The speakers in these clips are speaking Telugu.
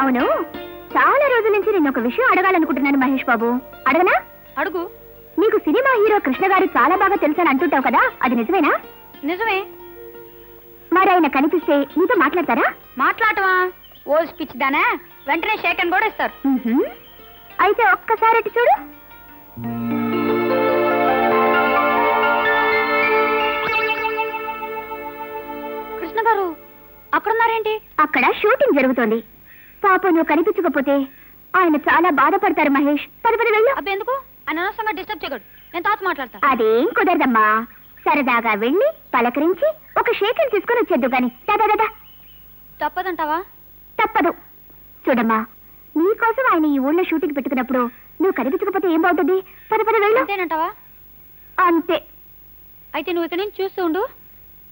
అవును. చాలా రోజుల నుంచి నేను ఒక విషయం అడగాలనుకుంటున్నాను మహేష్ బాబు. అడగనా? అడుగు. నీకు సినిమా హీరో కృష్ణ గారు చాలా బాగా తెలుసని అంటుంటావు కదా అది నిజమేనా? నిజమే. మరి ఆయన కనిపిస్తే నీతో మాట్లాడతారా? మాట్లాడటమా? ఓ స్పీచ్ దానా? వెంటనే షేక్ అని కూడా ఇస్తారు. అయితే ఒక్కసారి అటు చూడు. కృష్ణ గారు అక్కడున్నారేంటి? అక్కడ షూటింగ్ జరుగుతోంది. పాప నువ్వు కనిపించకపోతే ఆయన చాలా బాధపడతారు మహేష్. పది పది వెళ్ళు. అబ్బే ఎందుకు? అనవసరంగా డిస్టర్బ్ చేయకూడదు. నేను తాత మాట్లాడతా అదేం కుదరదమ్మా. సరదాగా వెళ్ళి పలకరించి ఒక షేకిల్ తీసుకొని వచ్చేద్దు గాని. దాదా దాదా తప్పదంటావా? తప్పదు. చూడమ్మా నీకోసం ఆయన ఈ ఊళ్ళో షూటింగ్ పెట్టుకున్నప్పుడు నువ్వు కనిపించకపోతే ఏం బాగుంటుంది? పద పద వెళ్ళు. అంతేనంటావా? అంతే. అయితే నువ్వు ఇక్కడ నుంచి చూస్తూ ఉండు.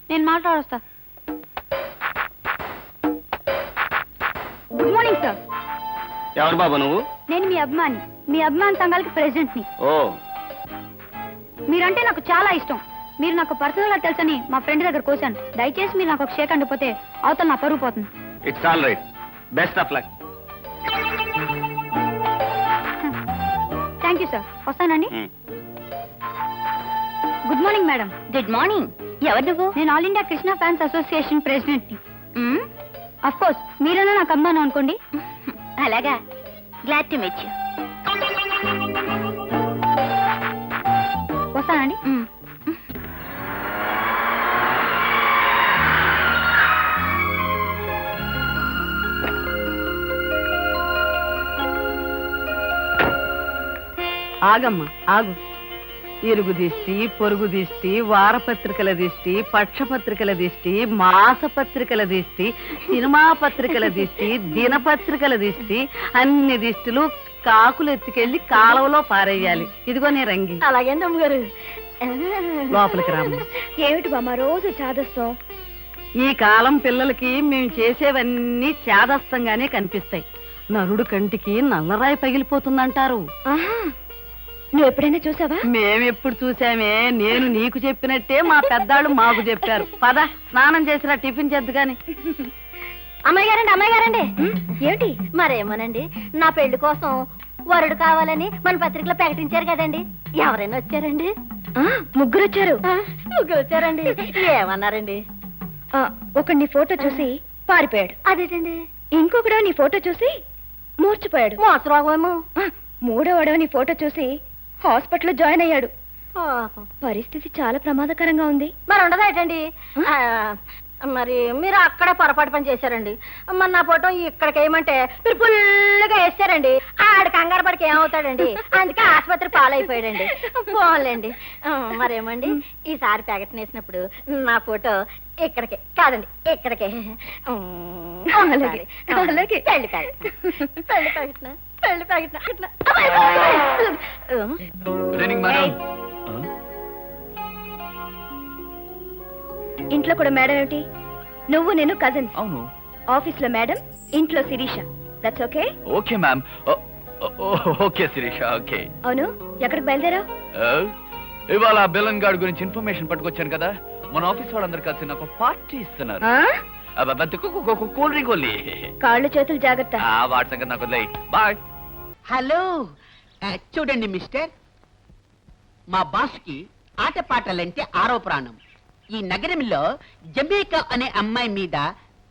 నేను మాట్లాడొస్తా. గుడ్ మార్నింగ్ సార్ ఎవరు బాబు నువ్వు? నేను మీ అభిమాని. మీ అభిమాన్ సంఘాలకి ప్రెసిడెంట్ని. ఓ. మీరంటే నాకు చాలా ఇష్టం. మీరు నాకు పర్సనల్గా తెలుసని మా ఫ్రెండ్ దగ్గర కోశాను దయచేసి మీరు నాకు ఒక షేక్ అండిపోతే అవతల నా పరుగు పోతుంది. It's all right best of luck thank you sir వస్తానండి? Good morning madam good morning ఎవరు నువ్వు? నేను all India Krishna fans association ప్రెసిడెంట్ని of course మీరైనా నాకు అమ్మాను అనుకోండి. అలాగా. గ్లాడ్ టు మీట్ యు వస్తానండి. ఆగమ్మా ఆగు. ఇరుగు దిష్టి పొరుగు దిష్టి వారపత్రికల దిష్టి పక్షపత్రికల దిష్టి మాసపత్రికల దిష్టి సినిమా పత్రికల దిష్టి దినపత్రికల దిష్టి అన్ని దిష్టిలు కాకులు ఎత్తుకెళ్ళి కాలువలో పారేయాలి. ఇదిగో నీ రంగి. అలాగే గారు లోపలికి రామ్మ ఏమిటి బామ్మ రోజు చాదస్తాం? ఈ కాలం పిల్లలకి మేము చేసేవన్నీ చేదస్తంగానే కనిపిస్తాయి. నరుడు కంటికి నల్లరాయి పగిలిపోతుందంటారు. నువ్వు ఎప్పుడైనా చూసావా? మేమెప్పుడు చూసామే. నేను నీకు చెప్పినట్టే మా పెద్దాళ్ళు మాకు చెప్పారు. పద స్నానం చేసిరా టిఫిన్ చేద్దు గాని. అమ్మాయి గారండి అమ్మాయి గారండి. ఏమిటి? మరేమోనండి నా పెళ్ళి కోసం వరుడు కావాలని మన పత్రికలో ప్రకటించారు కదండి. ఎవరైనా వచ్చారండి? ముగ్గురు వచ్చారు. ముగ్గురు వచ్చారండి. ఏమన్నారండి? ఒకడు నీ ఫోటో చూసి పారిపోయాడు. అదేటండి? ఇంకొకడు నీ ఫోటో చూసి మూర్చిపోయాడు. మోసరోగమేమో ఆ, మూడోవాడో నీ ఫోటో చూసి హాస్పిటల్లో జాయిన్ అయ్యాడు. పరిస్థితి చాలా ప్రమాదకరంగా ఉంది. మరి ఉండదేటండి ఆ, మరి మీరు అక్కడే పొరపాటు పని చేశారండి. మరి నా ఫోటో ఇక్కడికి వేయమంటే మీరు ఫుల్గా వేస్తారండి. ఆడ కంగారు పడికి ఏమవుతాడండి? అందుకే ఆసుపత్రి పాలైపోయాడండి. పోలేండి మరేమండి? ఈసారి ప్యాకెట్ వేసినప్పుడు నా ఫోటో ఇక్కడికి. కాదండి ఇక్కడికి. అలాగే. పెళ్ళి ప్యాకెట్ పెళ్ళి ప్యాకెట్ పెళ్ళి ప్యాకెట్ ఇంట్లో కూడా మేడం ఏమిటి? నువ్వు నేను కజిన్స్ అవును. ఆఫీస్లో మేడం ఇంట్లో Sirisha. That's okay okay ma'am okay Sirisha okay. అవును. ఎక్కడికి బయలుదేరావు? ఇవాళ బెలన్ గార్డ్ గురించి ఇన్ఫర్మేషన్ పట్టుకొచ్చాను కదా. మన ఆఫీస్ వాళ్ళందరూ కలిసి నాకు పార్టీ ఇస్తున్నారు. Cool drink only. కాళ్ళు చేతులు జాగ్రత్త. వాటి సంగతి నాకు వదిలేయ్. బాయ్. హలో. చూడండి మిస్టర్. మా బాస్కి ఆటపాటలంటే ఆరో ప్రాణం ఈ నగరంలో జమేకా అనే అమ్మాయి మీద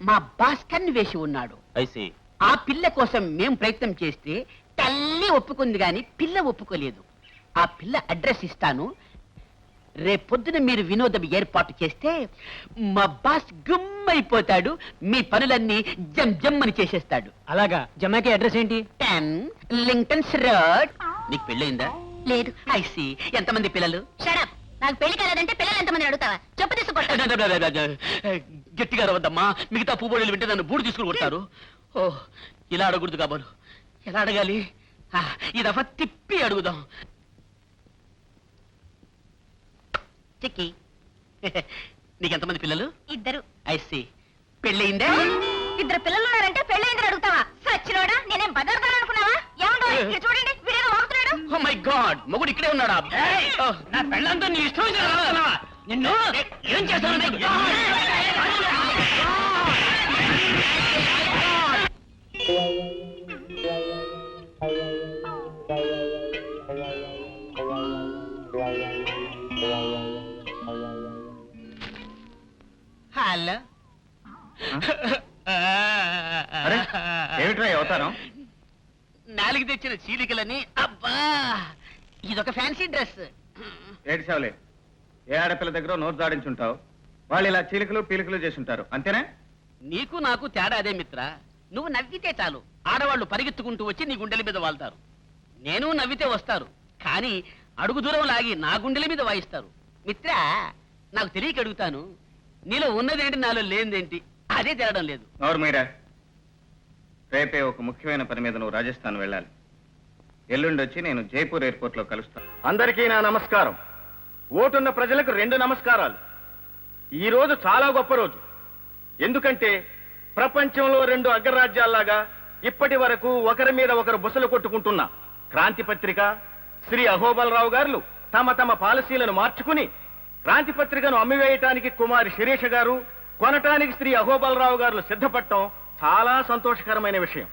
మా బాస్ కన్ను వేసి ఉన్నాడు. ఐసి ఆ పిల్ల కోసం మేం ప్రయత్నం చేస్తే తల్లి ఒప్పుకుంది గాని పిల్ల ఒప్పుకోలేదు. ఆ పిల్ల అడ్రస్ ఇస్తాను. రేపొద్దున మీరు వినోదం ఏర్పాటు చేస్తే మా బాస్ గుమ్మైపోతాడు మీ పనులన్నీ జమ్ జమ్ అని చేసేస్తాడు. అలాగా? జమాకి అడ్రస్ ఏంటి? టెన్ లింక్టన్స్ రోడ్. నీకు పెళ్ళైందా లేదు. ఐసి ఎంతమంది పిల్లలు? షడప్ నాకు పెళ్ళి కాలేదంటే పిల్లలు ఎంతమంది అడుగుతావా? చెప్పు తీసుకుంటా గట్టిగా రవద్దమ్మా మిగతా పువ్వులు వింటే నన్ను బూడి తీసుకుని కొడతారు. ఓ ఇలా అడగకూడదు కాబోలు. ఎలా అడగాలి? ఆ, ఈ దఫా తిప్పి అడుగుదాం. చిక్కి నీకెంతమంది పిల్లలు? ఇద్దరు. ఐసి పెళ్ళయిందా? ఇద్దరు పిల్లలు ఉన్నారంటే పెళ్ళైందని అడుగుతావా? సచ్చినోడా నేనేం బదర్దాను అనుకున్నావా ఏమండో ఇక్కడ చూడండి వీడేదో వాగుతున్నాడు. ఓ మై గాడ్ మొగుడు ఇక్కడే ఉన్నాడా? నా పెళ్ళంతా నీ ఇష్టం నిన్ను? ఏం? చేస్తాను నాలుగు తెచ్చిన చీలికలని అబ్బా! ఇదొక ఫ్యాన్సీ డ్రెస్ ఏడ్చావులే ఏ ఆడపిల్ల దగ్గర నోరు దాడించుంటావు వాళ్ళు ఇలా చీలికలు పీలికలు చేసుంటారు. అంతేనా? నీకు నాకు తేడా అదే మిత్ర. నువ్వు నవ్వితే చాలు. ఆడవాళ్ళు పరిగెత్తుకుంటూ వచ్చి నీ గుండెల మీద వాళ్తారు. నేను నవ్వితే వస్తారు. కానీ అడుగు దూరం లాగి నా గుండెల మీద వాయిస్తారు. మిత్ర నాకు తెలియక అడుగుతాను. నీలో ఉన్నదేంటి నాలో లేనిదేంటి అదే తేరడం లేదు. నోరు మీరా. రేపే ఒక ముఖ్యమైన పని మీద నువ్వు రాజస్థాన్ వెళ్ళాలి. ఎల్లుండి వచ్చి నేను జైపూర్ ఎయిర్పోర్ట్లో కలుస్తాను. అందరికీ నా నమస్కారం. ఓటున్న ప్రజలకు రెండు నమస్కారాలు. ఈ రోజు చాలా గొప్ప రోజు. ఎందుకంటే ప్రపంచంలో రెండు అగ్రరాజ్యాల్లాగా ఇప్పటి వరకు ఒకరి మీద ఒకరు బుసలు కొట్టుకుంటున్న క్రాంతి పత్రిక శ్రీ అహోబలరావు గారు తమ తమ పాలసీలను మార్చుకుని క్రాంతి పత్రికను అమ్మివేయటానికి కుమారి శిరీష గారు కొనటానికి శ్రీ అహోబలరావు గారు సిద్ధపడటం చాలా సంతోషకరమైన విషయం.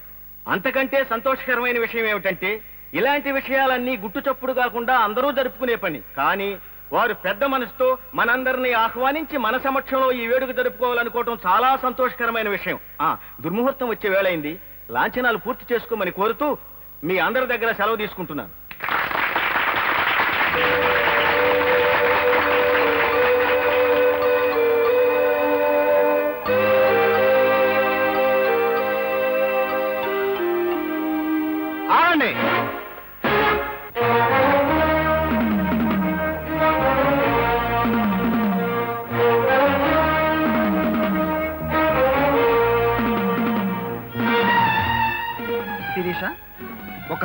అంతకంటే సంతోషకరమైన విషయం ఏమిటంటే ఇలాంటి విషయాలన్నీ గుట్టు చప్పుడు కాకుండా అందరూ జరుపుకునే పని. కానీ వారు పెద్ద మనసుతో మనందరినీ ఆహ్వానించి మన సమక్షంలో ఈ వేడుక జరుపుకోవాలనుకోవటం చాలా సంతోషకరమైన విషయం. ఆ దుర్ముహూర్తం వచ్చే వేళైంది లాంఛనాలు పూర్తి చేసుకోమని కోరుతూ మీ అందరి దగ్గర సెలవు తీసుకుంటున్నాను.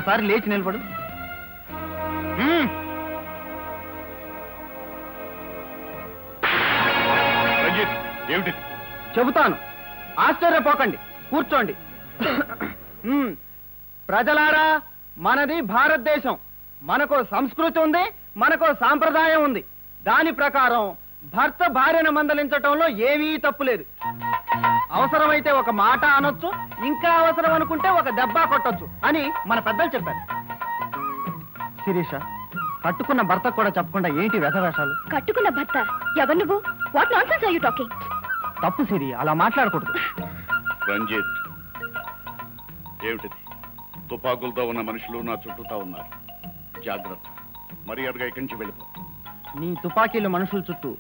ఒక్కసారి లేచి నిలబడు. రంజిత్ ఏమిటి? చెబుతాను. ఆశ్చర్యపోకండి. కూర్చోండి. మ్మ్. ప్రజలారా మనది భారతదేశం. మనకు సంస్కృతి ఉంది మనకు సాంప్రదాయం ఉంది. దాని ప్రకారం భర్త భార్యను మందలించటంలో ఏమీ తప్పు లేదు. అవసరమైతే ఒక మాట అనొచ్చు ఇంకా అవసరం అనుకుంటే ఒక దెబ్బ కొట్టొచ్చు అని మన పెద్దలు చెప్పారు. శిరీష కట్టుకున్న భర్త కూడా చెప్పకుండా ఏంటి వ్యధవేషాలు కట్టుకున్న భర్త? ఎవరు నువ్వు? What nonsense are you talking తప్పు సిరి అలా మాట్లాడకూడదు. రంజిత్ ఏమిటిది? తుపాకులతో ఉన్న మనుషులు నా చుట్టూతా ఉన్నారు. జాగ్రత్త. మర్యాదగా ఇక్కడి నుంచి వెళ్ళిపో. నీ తుపాకీలు మనుషుల చుట్టూ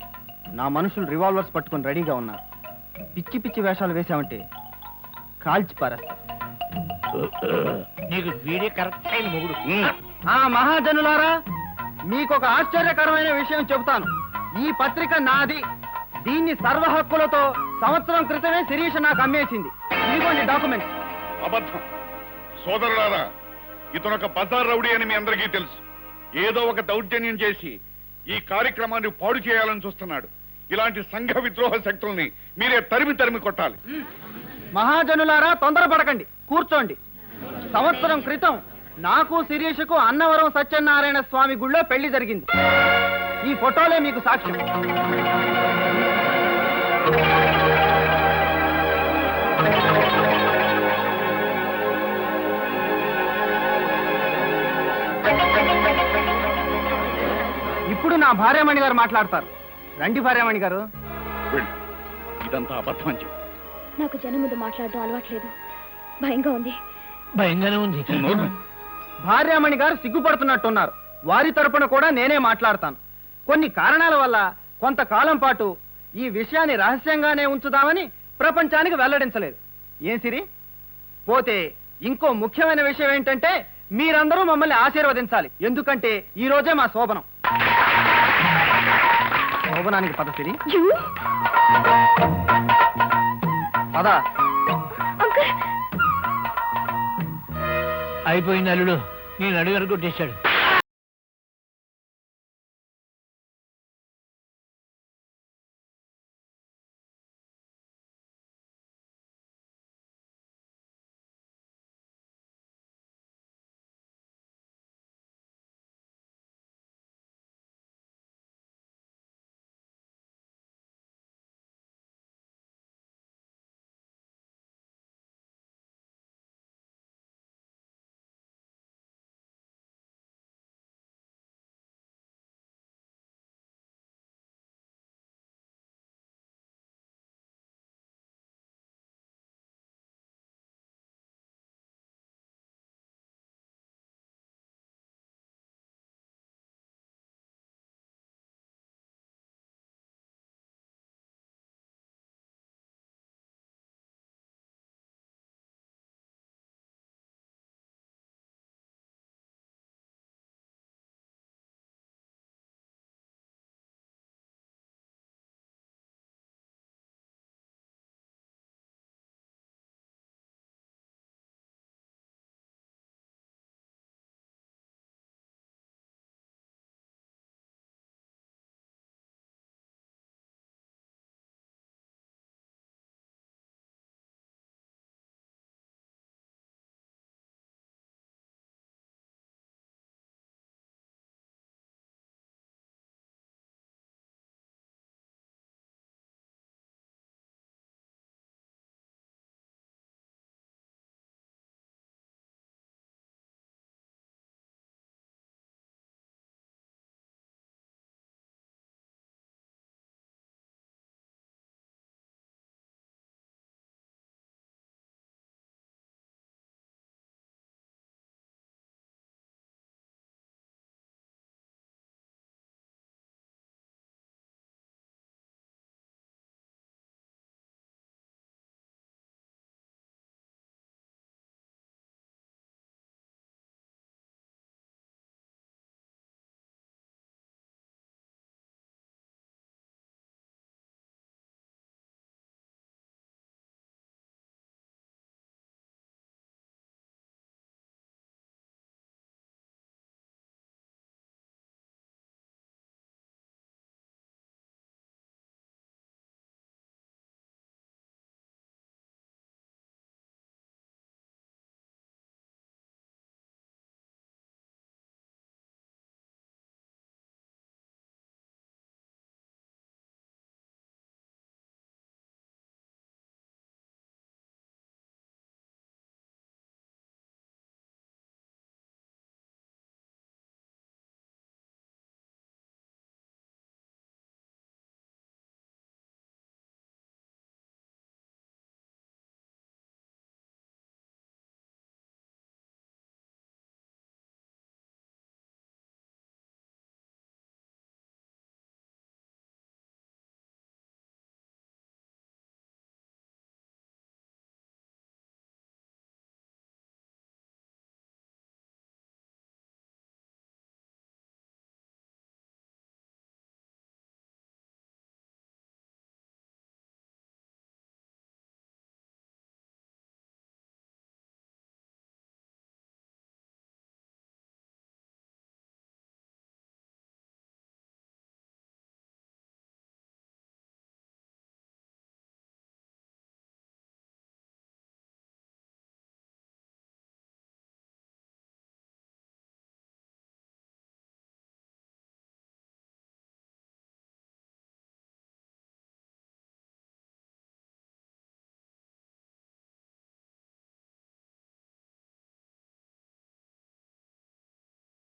నా మనుషులు రివాల్వర్స్ పట్టుకొని రెడీగా ఉన్నారు. పిచ్చి పిచ్చి వేషాలు వేశామంటే కాల్చి పారేస్తా. నీకు వీడే కరెక్ట్ అయిన మొగుడు ఆ మహాజనులారా మీకు ఒక ఆశ్చర్యకరమైన విషయం చెబుతాను. ఈ పత్రిక నాది. దీన్ని సర్వ హక్కులతో సంవత్సరం క్రితమే శిరీష నాకు అమ్మేసింది. ఇదిగోండి డాక్యుమెంట్స్. అబద్ధం. సోదరులారా ఇతను ఒక బజార్ రౌడీ అని మీ అందరికీ తెలుసు. ఏదో ఒక దౌర్జన్యం చేసి ఈ కార్యక్రమాన్ని పాడు చేయాలని చూస్తున్నాడు. ఇలాంటి సంఘ విద్రోహ శక్తుల్ని మీరే తరిమి తరిమి కొట్టాలి. మహాజనులారా తొందరపడకండి. కూర్చోండి. సంవత్సరం క్రితం నాకు శిరీషకు అన్నవరం సత్యనారాయణ స్వామి గుళ్ళో పెళ్ళి జరిగింది. ఈ ఫోటోలే మీకు సాక్ష్యం. ఇప్పుడు నా భార్యమణి గారు మాట్లాడతారు. రండి భార్యమణి గారు. వెళ్ళు. ఇదంతా అబద్ధం అని చెప్పు. నాకు జనం ముందు మాట్లాడడం అలవాట్లేదు. భయంగా ఉంది. భయంగానే ఉంది. నోరు. భార్యామణి గారు సిగ్గుపడుతున్నట్టున్నారు. వారి తరపున కూడా నేనే మాట్లాడతాను. కొన్ని కారణాల వల్ల కొంతకాలం పాటు ఈ విషయాన్ని రహస్యంగానే ఉంచుదామని ప్రపంచానికి వెల్లడించలేదు. ఏం సిరి? పోతే ఇంకో ముఖ్యమైన విషయం ఏంటంటే మీరందరూ మమ్మల్ని ఆశీర్వదించాలి. ఎందుకంటే ఈ రోజే మా శోభనం. శోభనానికి పద సిరి. పద. అయిపోయింది అల్లుడు. నేను అడుగు కొట్టేశాడు.